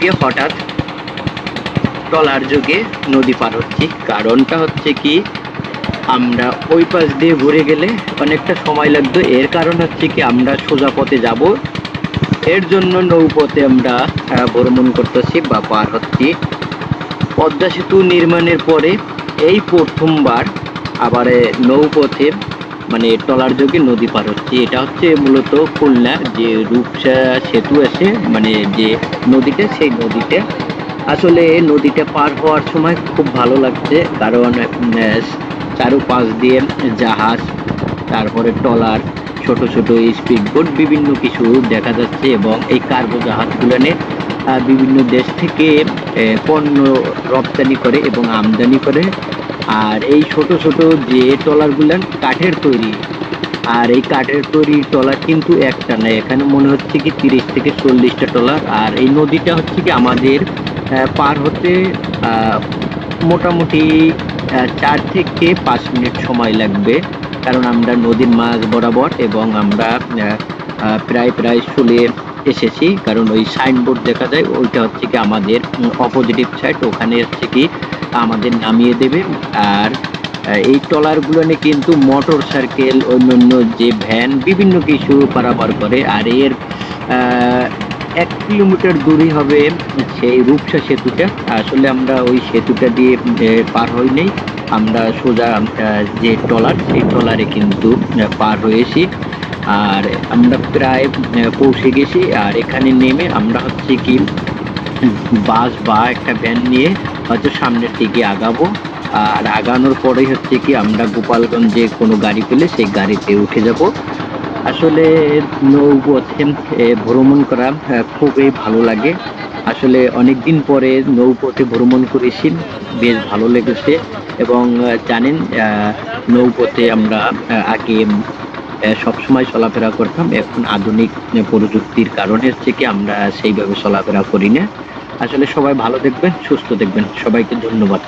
কি হঠাৎ ট্রলার যোগে নদী পার হচ্ছি। কারণটা হচ্ছে কি, আমরা ওই পাশ দিয়ে ঘুরে গেলে অনেকটা সময় লাগতো। এর কারণ হচ্ছে কি, আমরা সোজা পথে যাব। এর জন্য নৌপথে আমরা ভ্রমণ করতেছি বা পার হচ্ছি। পদ্মা সেতু নির্মাণের পরে এই প্রথমবার আবার নৌপথে মানে ট্রলার যোগে নদী পার হচ্ছে। এটা হচ্ছে মূলত খুলনা যে রূপসা সেতু আছে মানে যে নদীটা সেই নদীতে। আসলে নদীটা পার হওয়ার সময় খুব ভালো লাগছে কারণ আহ, চারুপাশ দিয়ে জাহাজ তারপরে ট্রলার ছোট ছোট স্পিড বোট বিভিন্ন কিছু দেখা যাচ্ছে এবং এই কার্গো জাহাজগুলো বিভিন্ন দেশ থেকে পণ্য রপ্তানি করে এবং আমদানি করে। আর এই ছোট ছোট যে ট্রলারগুলো কাঠের তৈরি, আর এই কাঠের তৈরি ট্রলার কিন্তু একটা না, এখানে মনে হচ্ছে কি তিরিশ থেকে চল্লিশটা ট্রলার, আর এই নদীটা হচ্ছে কি আমাদের পার হতে মোটামুটি চার থেকে পাঁচ মিনিট সময় লাগবে, কারণ আমরা নদীর মাঝ বরাবর এবং আমরা প্রায় প্রায় চলে এসেছি, কারণ ওই সাইনবোর্ড দেখা যায়, ওইটা হচ্ছে কি আমাদের অপোজিটিভ সাইড ওখানে হচ্ছে কি আমাদের নামিয়ে দেবে। আর এই ট্রলারগুলো নিয়ে কিন্তু মোটর সাইকেল অন্যান্য যে ভ্যান, বিভিন্ন কিছু পারাপার করে। আর এর এক কিলোমিটার দূরে হবে সেই রূপসা সেতুটা। আসলে আমরা ওই সেতুটা দিয়ে পার হই নাই। আমরা সোজা যে ট্রলার, সেই ট্রলারে কিন্তু পার হয়েছি। আর আমরা প্রায় পৌঁছে গেছি। আর এখানে নেমে আমরা হচ্ছে কি বাস বা একটা ভ্যান নিয়ে হয়তো সামনের দিকে আগাবো। আর আগানোর পরেই হচ্ছে কি আমরা গোপালগঞ্জে কোনো গাড়ি পেলে সেই গাড়িতে উঠে যাব। আসলে নৌপথে ভ্রমণ করা খুবই ভালো লাগে। আসলে অনেক দিন পরে নৌপথে ভ্রমণ করেছি, বেশ ভালো লেগেছে। এবং জানেন নৌপথে আমরা আগে সবসময় চলাফেরা করতাম। এখন আধুনিক প্রযুক্তির কারণে হচ্ছে কি আমরা সেইভাবে চলাফেরা করি না। আসলে সবাই ভালো দেখবেন, সুস্থ দেখবেন। সবাইকে ধন্যবাদ।